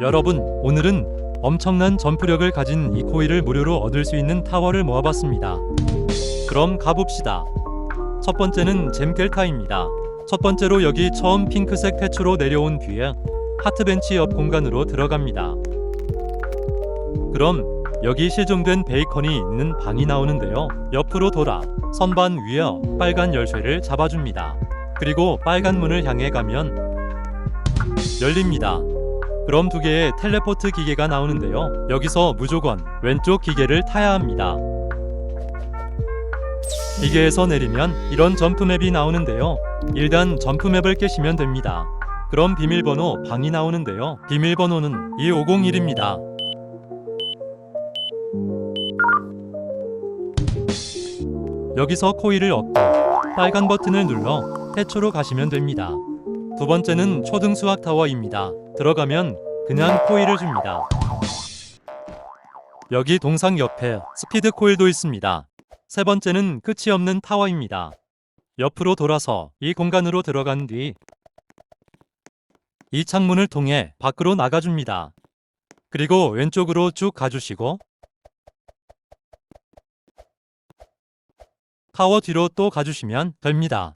여러분, 오늘은 엄청난 점프력을 가진 이 코일을 무료로 얻을 수 있는 타워를 모아봤습니다. 그럼 가봅시다. 첫 번째는 잼켈타입니다. 첫 번째로 여기 처음 핑크색 패치로 내려온 뒤에 하트벤치 옆 공간으로 들어갑니다. 그럼 여기 실종된 베이컨이 있는 방이 나오는데요. 옆으로 돌아 선반 위에 빨간 열쇠를 잡아줍니다. 그리고 빨간 문을 향해 가면 열립니다. 그럼 두 개의 텔레포트 기계가 나오는데요. 여기서 무조건 왼쪽 기계를 타야 합니다. 기계에서 내리면 이런 점프맵이 나오는데요. 일단 점프맵을 깨시면 됩니다. 그럼 비밀번호 방이 나오는데요. 비밀번호는 2501입니다. 여기서 코일을 얻고 빨간 버튼을 눌러 태초로 가시면 됩니다. 두 번째는 초등 수학 타워입니다. 들어가면 그냥 코일을 줍니다. 여기 동상 옆에 스피드 코일도 있습니다. 세 번째는 끝이 없는 타워입니다. 옆으로 돌아서 이 공간으로 들어간 뒤 이 창문을 통해 밖으로 나가줍니다. 그리고 왼쪽으로 쭉 가주시고 타워 뒤로 또 가주시면 됩니다.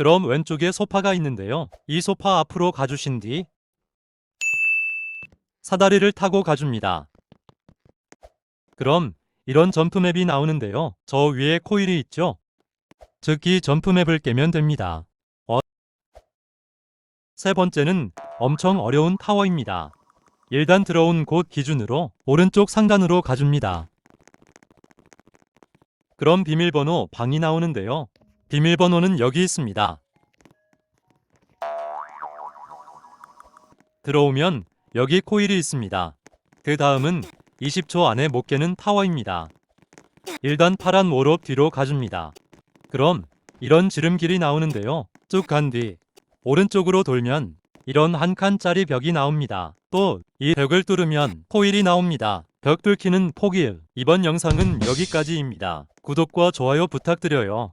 그럼 왼쪽에 소파가 있는데요. 이 소파 앞으로 가주신 뒤 사다리를 타고 가줍니다. 그럼 이런 점프맵이 나오는데요. 저 위에 코일이 있죠? 즉 이 점프맵을 깨면 됩니다. 어... 세 번째는 엄청 어려운 타워입니다. 일단 들어온 곳 기준으로 오른쪽 상단으로 가줍니다. 그럼 비밀번호 방이 나오는데요. 비밀번호는 여기 있습니다. 들어오면 여기 코일이 있습니다. 그 다음은 20초 안에 못 깨는 타워입니다. 일단 파란 워롭 뒤로 가줍니다. 그럼 이런 지름길이 나오는데요. 쭉 간 뒤 오른쪽으로 돌면 이런 한 칸짜리 벽이 나옵니다. 또 이 벽을 뚫으면 코일이 나옵니다. 벽 뚫기는 포기일. 이번 영상은 여기까지입니다. 구독과 좋아요 부탁드려요.